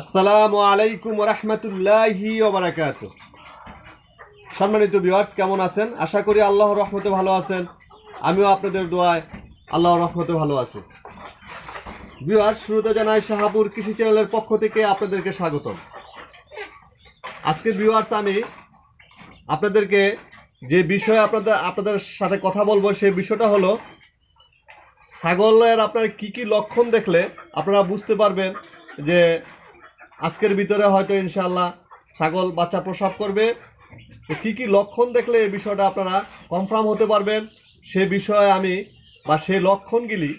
আসসালামু আলাইকুম রহমতুল্লাহি সম্মানিত ভিউয়ার্স কেমন আছেন? আশা করি আল্লাহর রহমতে ভালো আছেন। আমিও আপনাদের দোয়ায় আল্লাহর রহমতে ভালো আছি। ভিউয়ার্স শুরুতে জানাই শাহাপুর কৃষি চ্যানেলের পক্ষ থেকে আপনাদেরকে স্বাগতম। আজকে ভিউয়ার্স আমি আপনাদেরকে যে বিষয়ে আপনাদের আপনাদের সাথে কথা বলব, সেই বিষয়টা হলো ছাগলের আপনার কি কি লক্ষণ দেখলে আপনারা বুঝতে পারবেন যে আজকের ভিতরে হয়তো ইনশাল্লাহ ছাগল বাচ্চা প্রসব করবে। তো কী কী লক্ষণ দেখলে এই বিষয়টা আপনারা কনফার্ম হতে পারবেন, সে বিষয়ে আমি বা সেই লক্ষণগুলি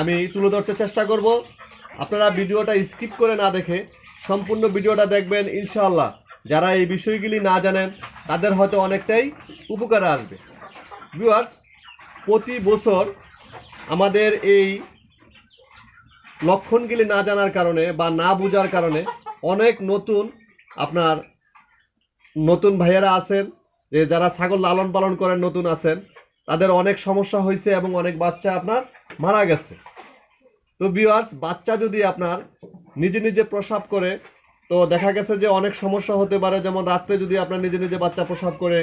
আমি তুলে ধরতে চেষ্টা করব। আপনারা ভিডিওটা স্কিপ করে না দেখে সম্পূর্ণ ভিডিওটা দেখবেন ইনশাআল্লাহ। যারা এই বিষয়গুলি না জানেন, তাদের হয়তো অনেকটাই উপকারে আসবে। ভিউয়ার্স, প্রতি বছর আমাদের এই লক্ষণগুলি না জানার কারণে বা না বোঝার কারণে অনেক নতুন আপনার নতুন ভাইয়েরা আছেন, যে যারা ছাগল লালন পালন করেন, নতুন আছেন, তাদের অনেক সমস্যা হয়েছে এবং অনেক বাচ্চা আপনার মারা গেছে। তো বিয়ার্স বাচ্চা যদি আপনার নিজে নিজে প্রসাব করে, তো দেখা গেছে যে অনেক সমস্যা হতে পারে। যেমন রাত্রে যদি আপনার নিজে নিজে বাচ্চা প্রসাব করে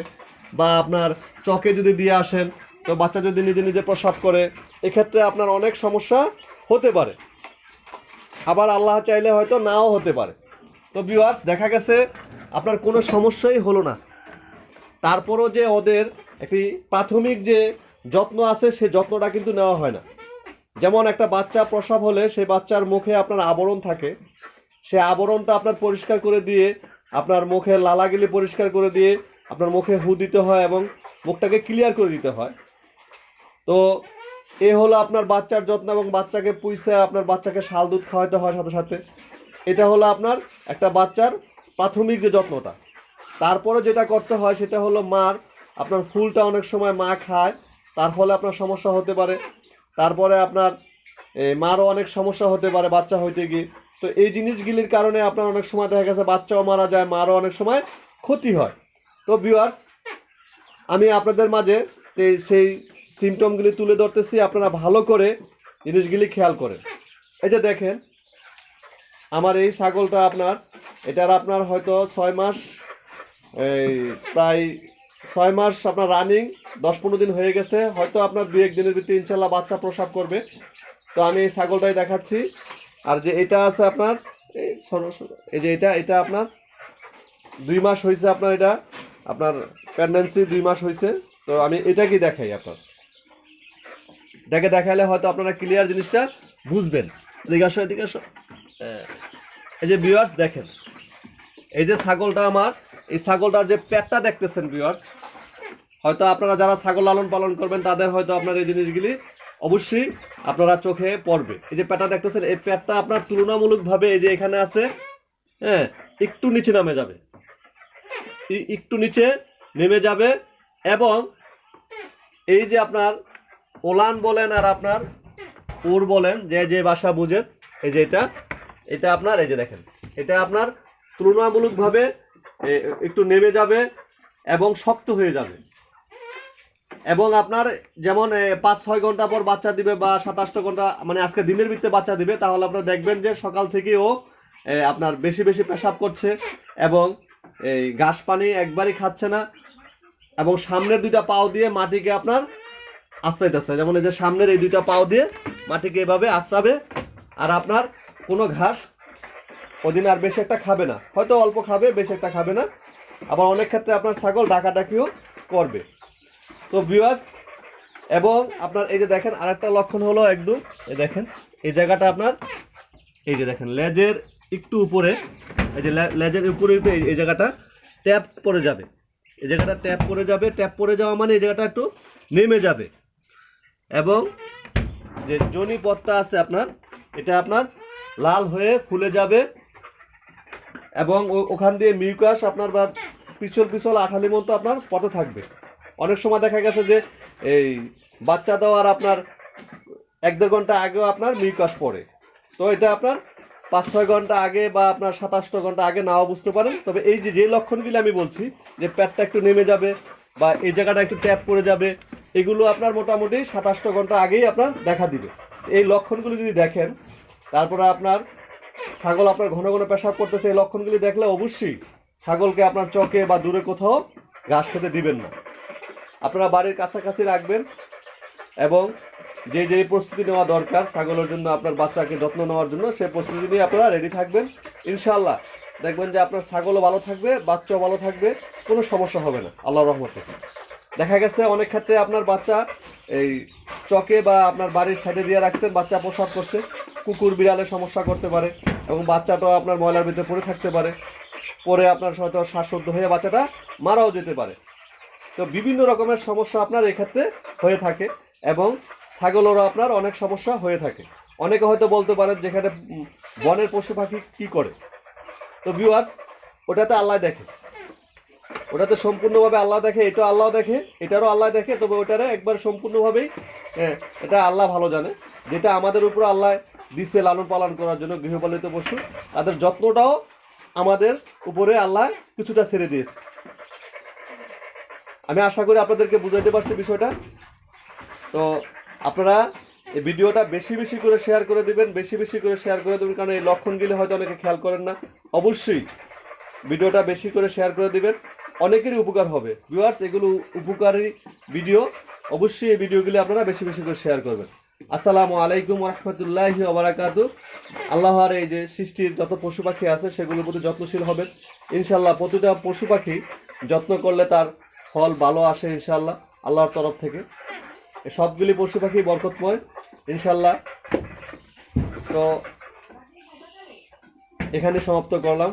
বা আপনার চকে যদি দিয়ে আসেন তো বাচ্চা যদি নিজে নিজে প্রসাব করে, এক্ষেত্রে আপনার অনেক সমস্যা হতে পারে। আবার আল্লাহ চাইলে হয়তো নাও হতে পারে। তো ভিউয়ার্স দেখা গেছে আপনার কোনো সমস্যাই হলো না। তারপরও যে ওদের একটি প্রাথমিক যে যত্ন আছে, সে যত্নটা কিন্তু নেওয়া হয় না। যেমন একটা বাচ্চা প্রসব হলে সেই বাচ্চার মুখে আপনার আবরণ থাকে। সে আবরণটা আপনার পরিষ্কার করে দিয়ে, আপনার মুখে লালাগিলি পরিষ্কার করে দিয়ে, আপনার মুখে হু দিতে হয় এবং মুখটাকে ক্লিয়ার করে দিতে হয়। তো এ হলো আপনার বাচ্চার যত্ন এবং বাচ্চাকে পুইসে আপনার বাচ্চাকে শাল দুধ খাওয়াতে হয় সাথে সাথে। এটা হলো আপনার একটা বাচ্চার প্রাথমিক যে যত্নটা। তারপরে যেটা করতে হয় সেটা হলো মার আপনার ফুলটা অনেক সময় মা খায়, তার ফলে আপনার সমস্যা হতে পারে। তারপরে আপনার মারও অনেক সমস্যা হতে পারে বাচ্চা হইতে গিয়ে। তো এই জিনিসগুলির কারণে আপনার অনেক সময় দেখা গেছে বাচ্চাও মারা যায়, মারও অনেক সময় ক্ষতি হয়। তো ভিউয়ার্স আমি আপনাদের মাঝে সেই সিমটমগুলি তুলে ধরতেছি, আপনারা ভালো করে জিনিসগুলি খেয়াল করেন। এই যে দেখেন, আমার এই ছাগলটা আপনার, এটার আপনার হয়তো ছয় মাস, এই প্রায় ছয় মাস আপনার রানিং দশ পনেরো দিন হয়ে গেছে, হয়তো আপনার দুই এক দিনের ভিতরে ইনশাল্লাহ বাচ্চা প্রসাব করবে। তো আমি এই ছাগলটাই দেখাচ্ছি। আর যে এটা আছে আপনার, এই এই যে এটা এটা আপনার দুই মাস হয়েছে আপনার এটা, আপনার প্রেগনেন্সি দুই মাস হয়েছে। তো আমি এটাকে দেখাই আপনার। এটাকে দেখালে হয়তো আপনারা ক্লিয়ার জিনিসটা বুঝবেন। আসো হ্যাঁ। এই যে ভিউয়ার্স দেখেন, এই যে ছাগলটা আমার, এই ছাগলটার যে পেটটা দেখতেছেন ভিউয়ার্স হয়তো আপনারা যারা ছাগল লালন পালন করবেন, তাদের হয়তো আপনার এই জিনিসগুলি অবশ্যই আপনারা চোখে পড়বে। এই যে পেটটা দেখতেছেন, এই পেটটা আপনার তুলনামূলকভাবে এই যে এখানে আছে হ্যাঁ একটু নিচে নামে যাবে। একটু নিচে নেমে যাবে এবং এই যে আপনার ওলান বলেন আর আপনার উর বলেন, যে যে ভাষা বুঝেন, এই যে এটা এটা আপনার, এই যে দেখেন, এটা আপনার তুলনামূলকভাবে একটু নেমে যাবে এবং শক্ত হয়ে যাবে। এবং আপনার যেমন পাঁচ, ছয় ঘণ্টা পর বাচ্চা দিবে বা সাতাশটা ঘণ্টা মানে আজকে দিনের ভিত্তিতে বাচ্চা দিবে, তাহলে আপনার দেখবেন যে সকাল থেকে ও আপনার বেশি বেশি পেশাব করছে এবং, এই, ঘাস পানি একবারই খাচ্ছে না এবং সামনের দুইটা পাও দিয়ে মাটিকে আপনার আশ্রাইতেছে যেমন এই যে সামনের এই দুইটা পাও দিয়ে মাটিকে এভাবে আশ্রাবে, আর আপনার কোনো ঘাস ওদিন আর বেশি একটা খাবে না। হয়তো অল্প খাবে, বেশি একটা খাবে না। আবার অনেক ক্ষেত্রে আপনার ছাগল ডাকাডাকিও করবে। তো ভিউয়ার্স এবং আপনার এই যে দেখেন, আরেকটা লক্ষণ হলো একদম, এই দেখেন, এই জায়গাটা আপনার, এই যে দেখেন, লেজের একটু উপরে, এই যে লেজের উপরে এই জায়গাটা ট্যাপ পড়ে যাবে। এই জায়গাটা ট্যাপ পড়ে যাবে, ট্যাপ পড়ে যাওয়া মানে এই জায়গাটা একটু নেমে যাবে। এবং যে জনি পথটা আছে আপনার, এটা আপনার লাল হয়ে ফুলে যাবে এবং ওখান দিয়ে মিউকাস আপনার বা পিছল পিছল আঠালি মতো আপনার পথে থাকবে। অনেক সময় দেখা গেছে যে এই বাচ্চা দেওয়ার আপনার এক দেড় ঘণ্টা আগেও আপনার মিউকাস পড়ে। তো এটা আপনার পাঁচ ছয় ঘণ্টা আগে বা আপনার সাতাশটা ঘণ্টা আগে নাও বুঝতে পারেন। তবে এই যে যে লক্ষণগুলি আমি বলছি, যে পেটটা একটু নেমে যাবে বা এই জায়গাটা একটু ট্যাপ পড়ে যাবে এগুলো আপনার মোটামুটি সাতাশটা ঘণ্টা আগেই আপনার দেখা দিবে। এই লক্ষণগুলি যদি দেখেন, তারপরে আপনার ছাগল আপনার ঘন ঘন পেশাব করতেছে, এই লক্ষণগুলি দেখলে অবশ্যই ছাগলকে আপনার চকে বা দূরে কোথাও ঘাস খেতে দিবেন না। আপনারা বাড়ির কাছাকাছি রাখবেন এবং যে যে প্রস্তুতি নেওয়া দরকার ছাগলের জন্য, আপনার বাচ্চাকে যত্ন নেওয়ার জন্য সেই প্রস্তুতি নিয়ে আপনারা রেডি থাকবেন। ইনশাল্লাহ দেখবেন যে আপনার ছাগলও ভালো থাকবে, বাচ্চাও ভালো থাকবে, কোনো সমস্যা হবে না। আল্লাহ রহমতে। দেখা গেছে অনেক ক্ষেত্রে আপনার বাচ্চা এই চকে বা আপনার বাড়ির সাইডে দিয়ে রাখছেন, বাচ্চা প্রসাব করছে, কুকুর বিড়ালে সমস্যা করতে পারে এবং বাচ্চাটাও আপনার ময়লার ভিতরে পড়ে থাকতে পারে। পরে আপনার হয়তো শ্বাসরুদ্ধ হয়ে বাচ্চাটা মারাও যেতে পারে। তো বিভিন্ন রকমের সমস্যা আপনার এক্ষেত্রে হয়ে থাকে এবং ছাগলেরও আপনার অনেক সমস্যা হয়ে থাকে। অনেকে হয়তো বলতে পারেন যেখানে বনের পশু পাখি কী করে? তো ভিউয়ার্স ওটাতে আল্লাহ দেখে। ওটাতে সম্পূর্ণভাবে আল্লাহ দেখে এটা আল্লাহ দেখে এটারও আল্লাহ দেখে তবে ওটারে একবার সম্পূর্ণভাবেই হ্যাঁ, এটা আল্লাহ ভালো জানে। যেটা আমাদের উপর আল্লাহ দিচ্ছে লালন পালন করার জন্য গৃহপালিত পশু তাদের যত্নটাও আমাদের উপরে আল্লাহ কিছুটা ছেড়ে দিয়েছে। আমি আশা করি আপনাদেরকে বুঝাইতে পারছি বিষয়টা। তো আপনারা এই ভিডিওটা বেশি বেশি করে শেয়ার করে দিবেন বেশি বেশি করে শেয়ার করে দেবেন কারণ এই লক্ষণগুলি হয়তো অনেকে খেয়াল করেন না। অবশ্যই ভিডিওটা বেশি করে শেয়ার করে দিবেন। অনেকেরই উপকার হবে। ভিউয়ার্স এগুলো উপকারী ভিডিও। অবশ্যই এই ভিডিওগুলি আপনারা বেশি বেশি করে শেয়ার করবেন। আসসালামু আলাইকুম রহমতুল্লাহ ওবরাকাতু। আল্লাহর এই যে সৃষ্টির যত পশু পাখি আছে, সেগুলোর প্রতি যত্নশীল হবেন। ইনশাল্লাহ প্রতিটা পশু পাখি যত্ন করলে তার ফল ভালো আসে ইনশাল্লাহ আল্লাহর তরফ থেকে। সবগুলি পশু পাখি বরকতময় ইনশাল্লাহ তো এখানে সমাপ্ত করলাম।